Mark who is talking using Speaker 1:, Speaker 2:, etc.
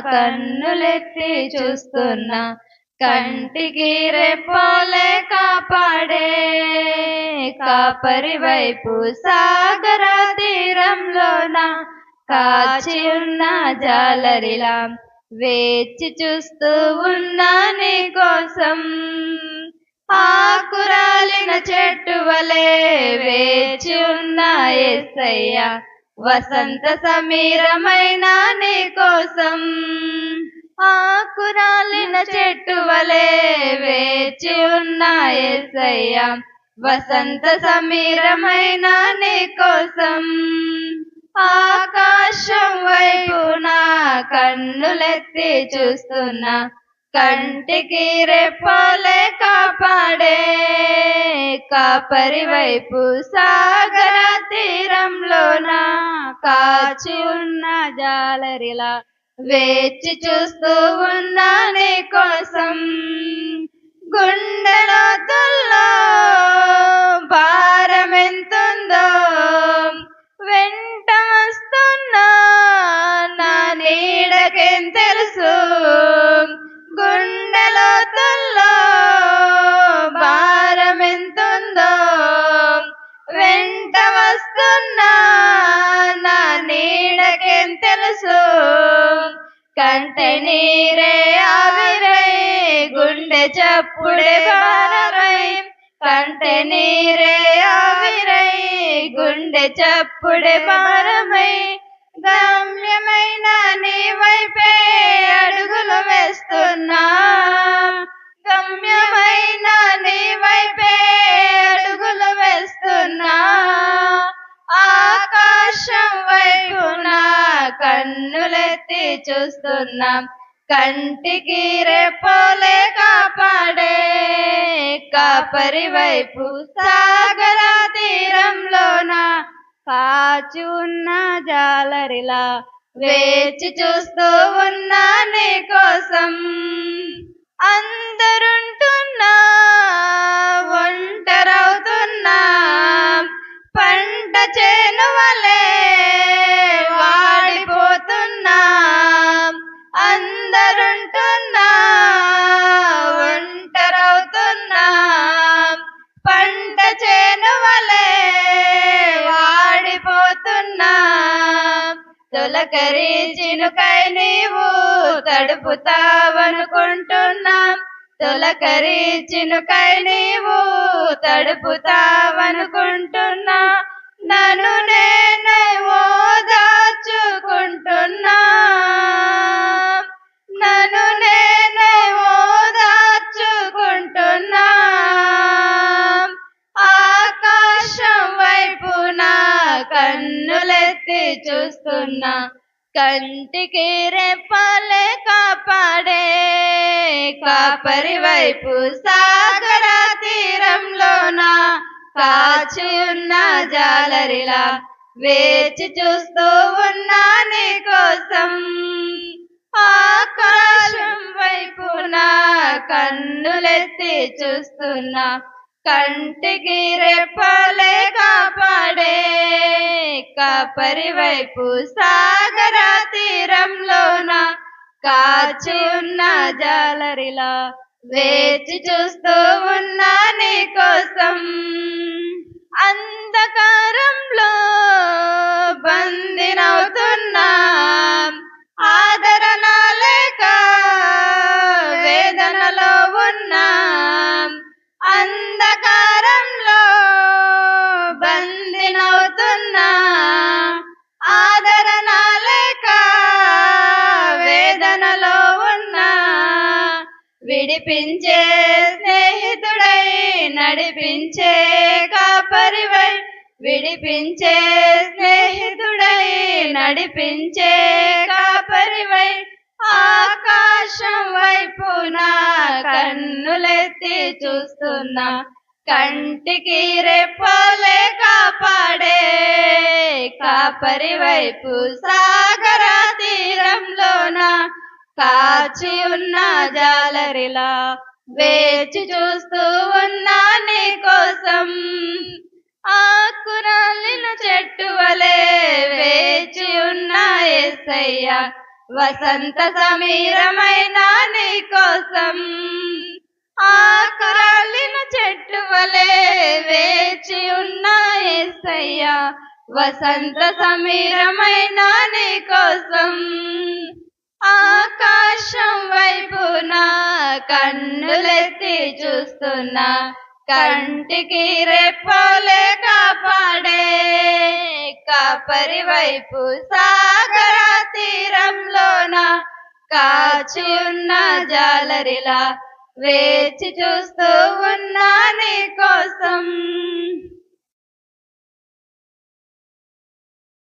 Speaker 1: కన్నులెత్తి చూస్తున్నా కంటికి రెప్పోలే కాపాడే కాపరి వైపు సాగర తీరంలోన కాచి ఉన్న జాలరిలా వేచి చూస్తూ ఉన్నా నీ కోసం. ఆకురాలిన చెట్టు వలే వేచి ఉన్న ఎస్సయ్యా వసంత సమీరమైన నీ కోసం ఆకురాలిన చెట్టు వలె వేచి ఉన్న వసంత సమీరమైన నీ కోసం ఆకాశం వైపు నా కన్నులెత్తి చూస్తున్నా. కంటికి రెప్పలే కాపాడే కాపరి వైపు సాగర తీరంలోన కాచి ఉన్న జాలరిలా వేచి చూస్తూ ఉన్నా నీ కోసం. గుండెలోతుల్లో భారమెంతుందో వెంట వస్తున్నా నా నీడకేం తెలుసు? వస్తున్నా నా నీడకేం తెలుసు కంటే నీరే ఆవిరై గుండె చప్పుడే భారమై. కంటే నీరే ఆవిరై గుండె చప్పుడే భారమై. గమ్యమైన నీ వైపే అడుగులు కన్నులెత్తి చూస్తున్నాం. కంటికి రెప్పోలే కాపాడే కాపరి వైపు సాగర తీరంలోన కాచి ఉన్న జాలరిలా వేచి చూస్తూ ఉన్నా నీ కోసం. అందరుంటున్నా తొలకరి చినుకై నీవు తడుపుతావనుకుంటున్నా. తొలకరి చినుకై నీవు తడుపుతావనుకుంటున్నా. నన్ను నే చూస్తున్నా కంటికి రెప్పలే కాపాడే కాపరి వైపు సాగర తీరంలోన కాచి ఉన్న జాలరిలా వేచి చూస్తూ ఉన్నా నీ కోసం ఆకాశం వైపు నా కన్నులెత్తి చూస్తున్నా కంటికి రెప్పలే కాపాడే. కాపరి వైపు సాగర తీరంలోన కాచి ఉన్న జాలరిలా వేచి చూస్తూ ఉన్నా నీ కోసం. విడిపించే స్నేహితుడై నడిపించే కాపరివై విడిపించే స్నేహితుడై నడిపించే కాపరివై ఆకాశం వైపున కన్నులెత్తి చూస్తున్నా కంటికి రెప్పలే కాపాడే కాపరి వైపు సాగర తీరంలోన కాచి ఉన్న జాలరిలా వేచి చూస్తూ ఉన్నా నీ కోసం. ఆకురాలిన చెట్టు వలె వేచి ఉన్న ఎస్సయ్య వసంత సమీరమైన నీ కోసం. ఆకురాలిన చెట్టు వలె వేచి ఉన్న ఎస్సయ్య వసంత సమీరమైన నీ కోసం. ఆకాశం వైపున కన్నులెత్తి చూస్తున్నా. కంటికి రెప్పలే కాపాడే. కాపరి వైపు సాగర తీరంలోన కాచి ఉన్న జాలరిలా వేచి చూస్తూ ఉన్నా నీ కోసం.